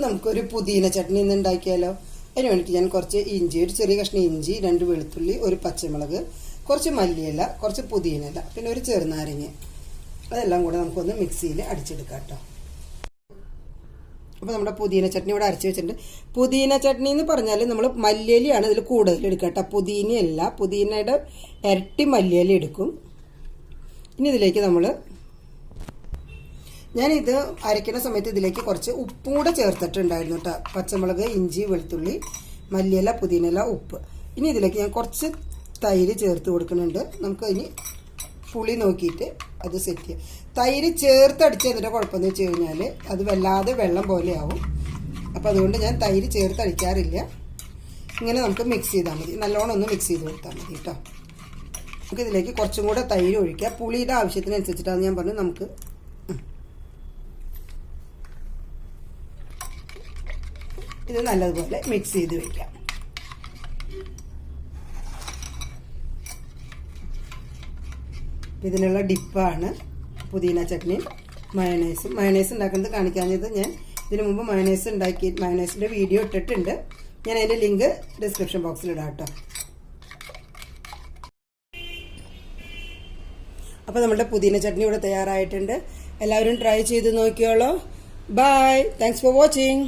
നമുക്കൊരു പുതിന ചട്നി ഇന്ന് ഉണ്ടാക്കിയാലോ? അതിന് വേണ്ടിയിട്ട് ഞാൻ കുറച്ച് ഇഞ്ചി ഒരു ചെറിയ കഷ്ണം ഇഞ്ചി രണ്ട് വെളുത്തുള്ളി ഒരു പച്ചമുളക് കുറച്ച് മല്ലിയില കുറച്ച് പുതിനയില പിന്നെ ഒരു ചെറുനാരങ്ങ. അതെല്ലാം കൂടെ നമുക്കൊന്ന് മിക്സിയിൽ അടിച്ചെടുക്കാം കേട്ടോ. അപ്പോൾ നമ്മുടെ പുതിന ചട്നി ഇവിടെ അരച്ച് വെച്ചിട്ടുണ്ട്. പുതിന ചട്നി എന്ന് പറഞ്ഞാൽ നമ്മൾ മല്ലിയിലയാണ് ഇതിൽ കൂടുതൽ എടുക്കുക കേട്ടോ. പുതിനയല്ല പുതിനയുടെ ഇരട്ടി മല്ലിയില എടുക്കും. ഇനി ഇതിലേക്ക് നമ്മൾ ഞാനിത് അരയ്ക്കുന്ന സമയത്ത് ഇതിലേക്ക് കുറച്ച് ഉപ്പും കൂടെ ചേർത്തിട്ടുണ്ടായിരുന്നു കേട്ടോ പച്ചമുളക് ഇഞ്ചി വെളുത്തുള്ളി മല്ലിയില പുതിനയില ഉപ്പ്. ഇനി ഇതിലേക്ക് ഞാൻ കുറച്ച് തൈര് ചേർത്ത് കൊടുക്കുന്നുണ്ട്. നമുക്ക് ഇനി പുളി നോക്കിയിട്ട് അത് സെറ്റ് ചെയ്യാം. തൈര് ചേർത്തടിച്ച് അതിന്റെ കുഴപ്പമെന്ന് വെച്ച് കഴിഞ്ഞാൽ അത് വല്ലാതെ വെള്ളം പോലെയാവും. അപ്പോൾ അതുകൊണ്ട് ഞാൻ തൈര് ചേർത്തടിക്കാറില്ല ഇങ്ങനെ നമുക്ക് മിക്സ് ചെയ്താൽ മതി. നല്ലോണം ഒന്ന് മിക്സ് ചെയ്ത് കൊടുത്താൽ മതി കേട്ടോ നമുക്കിതിലേക്ക് കുറച്ചും കൂടെ തൈര് ഒഴിക്കുക പുളിയുടെ ആവശ്യത്തിനനുസരിച്ചിട്ടാണ് ഞാൻ പറഞ്ഞത്. നമുക്ക് ഇത് നല്ലതുപോലെ മിക്സ് ചെയ്ത് വെക്കാം. ഇതിനുള്ള ഡിപ്പാണ് പുതിന ചട്നി മയണൈസ്. മയണൈസ് ഉണ്ടാക്കുന്നത് കാണിക്കാഞ്ഞത് ഞാൻ ഇതിനു മുമ്പ് മയണൈസ് ഉണ്ടാക്കി മയണൈസിന്റെ വീഡിയോ ഇട്ടിട്ടുണ്ട്. ഞാൻ അതിന്റെ ലിങ്ക് ഡിസ്ക്രിപ്ഷൻ ബോക്സിൽ ഇടാം കേട്ടോ അപ്പോൾ നമ്മുടെ പുതിന ചട്നി ഇവിടെ തയ്യാറായിട്ടുണ്ട്. എല്ലാവരും ട്രൈ ചെയ്ത് നോക്കിയോളൂ. Bye thanks for watching